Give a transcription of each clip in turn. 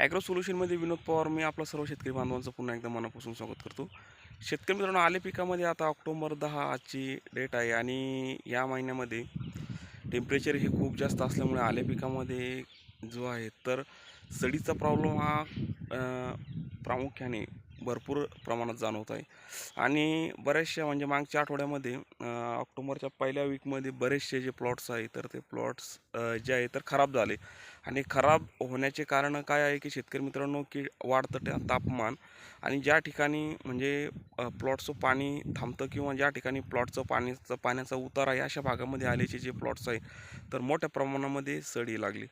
Agro सोल्युशनमध्ये विनोद पवार मी आपला सर्व शेतकरी बांधवांचं पुन्हा एकदा मनापासून स्वागत करतो. शेतकरी मित्रांनो आले पिकामध्ये आता ऑक्टोबर दहा आजची डेट आहे आणि या महिन्यामध्ये टेम्परेचर हे खूप जास्त असल्यामुळे आले पिकामध्ये जो आहे तर सडीचा प्रॉब्लेम हा प्रामुख्याने भरपूर प्रमाणात जाणवत आहे. आणि बऱ्याचशा म्हणजे मागच्या आठवड्यामध्ये ऑक्टोबरच्या पहिल्या वीकमध्ये बरेचसे जे प्लॉट्स आहे तर ते प्लॉट्स जे आहे तर खराब झाले. आणि खराब होण्याचे कारण काय आहे की शेतकरी मित्रांनो की वाढतं त्या तापमान आणि ज्या ठिकाणी म्हणजे प्लॉटचं पाणी थांबतं किंवा ज्या ठिकाणी प्लॉटचं पाण्याचं पाण्याचा उतार आहे अशा भागामध्ये आल्याचे जे प्लॉट्स आहे तर मोठ्या प्रमाणामध्ये सडी लागली.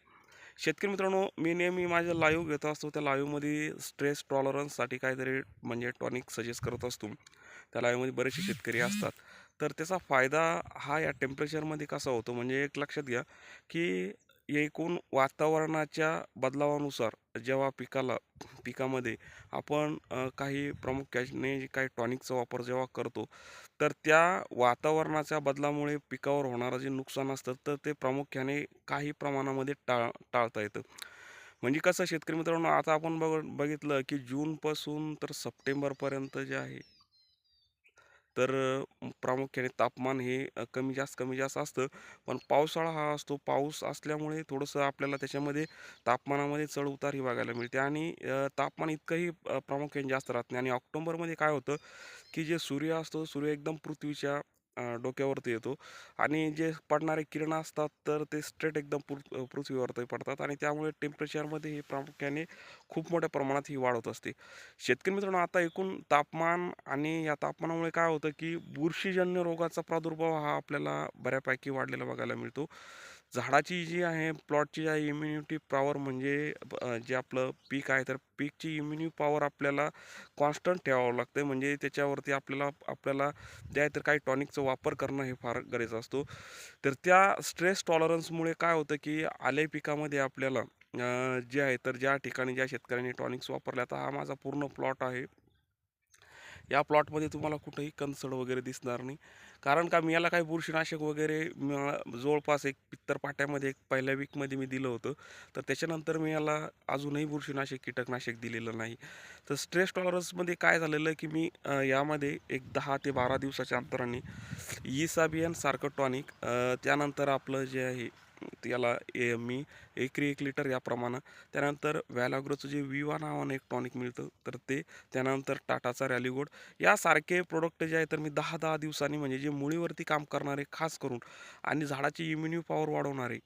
शेतकरी मित्रांनो मी नेहमी माझ्या लाईव्ह घेत असतो. त्या लाईव्हमध्ये स्ट्रेस टॉलरन्ससाठी काहीतरी म्हणजे टॉनिक सजेस्ट करत असतो. त्या लाईव्हमध्ये बरेचसे शेतकरी असतात. तर त्याचा फायदा हा या टेम्परेचरमध्ये कसा होतो? म्हणजे एक लक्षात घ्या की एकूण वातावरणाच्या बदलावानुसार जेव्हा पिकाला पिकामध्ये आपण काही प्रामुख्याने काही टॉनिकचा वापर जेव्हा करतो तर त्या वातावरणाच्या बदलामुळे पिकावर होणारं जे नुकसान असतं तर ते प्रामुख्याने काही प्रमाणामध्ये टाळ टाळता येतं. म्हणजे कसं शेतकरी मित्रांनो आता आपण बघ बघितलं की जूनपासून तर सप्टेंबरपर्यंत जे आहे तर प्रामुख्याने तापमान हे कमी जास्त कमी जास्त असतं. पण पावसाळा हा असतो. पाऊस असल्यामुळे थोडंसं आपल्याला त्याच्यामध्ये तापमानामध्ये चढ उतार ही बघायला मिळते. आणि तापमान इतकंही प्रामुख्याने जास्त राहत नाही. आणि ऑक्टोबरमध्ये काय होतं की जे सूर्य असतो सूर्य एकदम पृथ्वीच्या डोक्यावरती येतो. आणि जे पडणारे किरण असतात तर ते स्ट्रेट एकदम पृ पृथ्वीवरती पडतात आणि त्यामुळे टेम्परेचरमध्ये हे प्रामुख्याने खूप मोठ्या प्रमाणात ही वाढ होत असते. शेतकरी मित्रांनो आता एकूण तापमान आणि या तापमानामुळे काय होतं की बुरशीजन्य रोगाचा प्रादुर्भाव हा आपल्याला बऱ्यापैकी वाढलेला बघायला मिळतो. झाडाची जी आहे प्लॉटची जी आहे इम्युनिटी पॉवर म्हणजे जे आपलं पीक आहे तर पीकची इम्युनिटी पॉवर आपल्याला कॉन्स्टंट ठेवावं लागतं म्हणजे त्याच्यावरती आपल्याला आपल्याला जे आहे तर काही टॉनिकचा वापर करणं हे फार गरजेचं असतो. तर त्या स्ट्रेस टॉलरन्समुळे काय होतं की आले पिकामध्ये आपल्याला जे आहे तर ज्या ठिकाणी ज्या शेतकऱ्यांनी टॉनिक्स वापरल्या तर हा माझा पूर्ण प्लॉट आहे. या प्लॉटमध्ये तुम्हाला कुठंही कणसड वगैरे दिसणार नाही. कारण का मी याला काही बुरशीनाशक वगैरे जवळपास एक पित्तर पाट्यामध्ये एक पहिल्या वीकमध्ये मी दिलं होतं. तर त्याच्यानंतर मी याला अजूनही बुरशीनाशक कीटकनाशक दिलेलं नाही. तर स्ट्रेस टॉलरन्समध्ये काय झालेलं की मी यामध्ये एक दहा ते बारा दिवसाच्या अंतराने इसाबियन सारखं टॉनिक त्यानंतर आपलं जे आहे याला ए मी एकरी एक लिटर याप्रमाणे. त्यानंतर व्हॅलाग्रोचं जे विवा नावानं एक टॉनिक मिळतं तर ते त्यानंतर टाटाचा रॅलीगोड यासारखे प्रोडक्ट जे आहे तर मी दहा दहा दिवसांनी म्हणजे जे मुळीवरती काम करणारे खास करून आणि झाडाची इम्युन्यू पॉवर वाढवणारे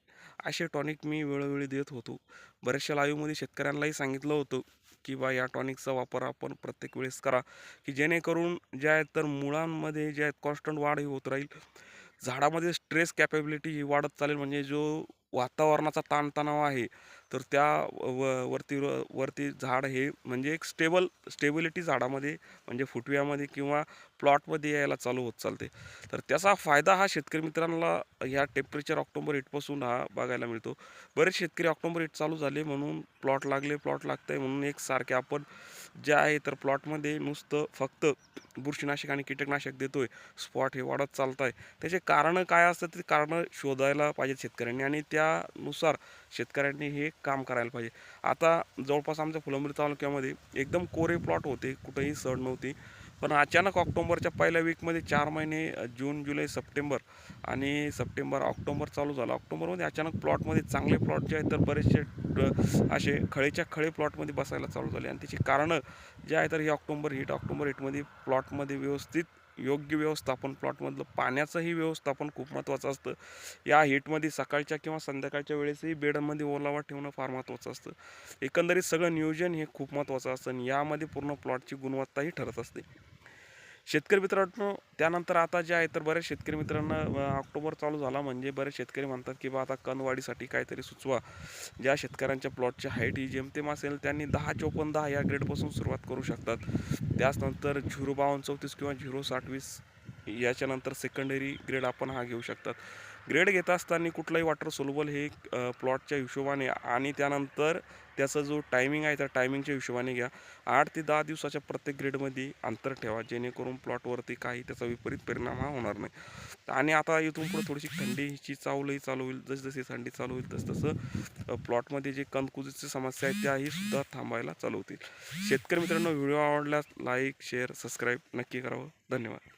असे टॉनिक मी वेळोवेळी देत होतो. बऱ्याचशा लाईव्हमध्ये शेतकऱ्यांनाही सांगितलं होतं की बा या टॉनिकचा वापर आपण प्रत्येक वेळेस करा की जेणेकरून जे आहेत तर मुळांमध्ये जे आहेत कॉन्स्टंट वाढ ही होत राहील. झाडामध्ये स्ट्रेस कॅपेबिलिटी ही वाढत चालेल म्हणजे जो वातावरणाचा ताणतणाव आहे तर त्या व वरती वरती झाड हे म्हणजे एक स्टेबल स्टेबिलिटी झाडामध्ये म्हणजे फुटव्यामध्ये किंवा प्लॉटमध्ये यायला चालू होत चालते. तर त्याचा फायदा हा शेतकरी मित्रांना ह्या टेम्परेचर ऑक्टोबर एटपासून हा बघायला मिळतो. बरेच शेतकरी ऑक्टोबर एट चालू झाले म्हणून प्लॉट लागले प्लॉट लागतंय म्हणून एक सारखे आपण जे आहे तर प्लॉटमध्ये नुसतं फक्त बुरशीनाशक आणि कीटकनाशक देतोय. स्पॉट हे वाढत चालत आहे त्याचे कारणं काय असतात ते कारणं शोधायला पाहिजेत शेतकऱ्यांनी आणि त्यानुसार शेतकऱ्यांनी हे काम करायला पाहिजे. आता जवळपास आमच्या फुलंब्री तालुक्यामध्ये एकदम कोरे प्लॉट होते. कुठेही सड नव्हती. पण अचानक ऑक्टोबरच्या पहिल्या वीकमध्ये चार महिने जून जुलै सप्टेंबर आणि सप्टेंबर ऑक्टोबर चालू झालं. ऑक्टोबरमध्ये अचानक प्लॉटमध्ये चांगले प्लॉट जे आहेत तर बरेचसे असे खळेच्या खळे प्लॉटमध्ये बसायला चालू झाले. आणि त्याची कारणं जे आहे तर ही ऑक्टोंबर हिट ऑक्टोबर हिटमध्ये प्लॉटमध्ये व्यवस्थित योग्य व्यवस्थापन प्लॉटमधलं पाण्याचंही व्यवस्थापन खूप महत्त्वाचं असतं. या हीटमध्ये सकाळच्या किंवा संध्याकाळच्या वेळेसही बेडमध्ये ओलावा ठेवणं फार महत्त्वाचं असतं. एकंदरीत सगळं नियोजन हे खूप महत्त्वाचं असतं आणि यामध्ये पूर्ण प्लॉटची गुणवत्ताही ठरत असते. शेतकरी मित्रांनो त्यानंतर आता जे आहे तर बऱ्याच शेतकरी मित्रांना ऑक्टोबर चालू झाला म्हणजे बरेच शेतकरी म्हणतात की बा आता कणवाढीसाठी काहीतरी सुचवा. ज्या शेतकऱ्यांच्या प्लॉटची हाईट ही जेमतेम असेल त्यांनी दहा चोपन्न दहा या ग्रेडपासून सुरुवात करू शकतात. त्याचनंतर झिरो बावन्न चौतीस किंवा झिरो साठ वीस याच्यानंतर सेकंडरी ग्रेड आपण हा घेऊ शकतात. ग्रेड घेत असताना कुठलाही वॉटर सोलबल हे प्लॉटच्या हिशोबाने आणि त्यानंतर त्याचा जो टायमिंग आहे त्या टायमिंगच्या हिशोबाने घ्या. आठ ते दहा दिवसाच्या प्रत्येक ग्रेडमध्ये अंतर ठेवा जेणेकरून प्लॉटवरती काही त्याचा विपरीत परिणाम हा होणार नाही. आणि आता इथून पुढे थोडीशी थंडीची चावलंही चालू होईल. जसजशी थंडी चालू होईल तसतसं प्लॉटमध्ये जे कणकुजीची समस्या आहे त्याही सुद्धा थांबायला चालू होतील. शेतकरी मित्रांनो व्हिडिओ आवडल्यास लाईक शेअर सबस्क्राईब नक्की करावं. धन्यवाद.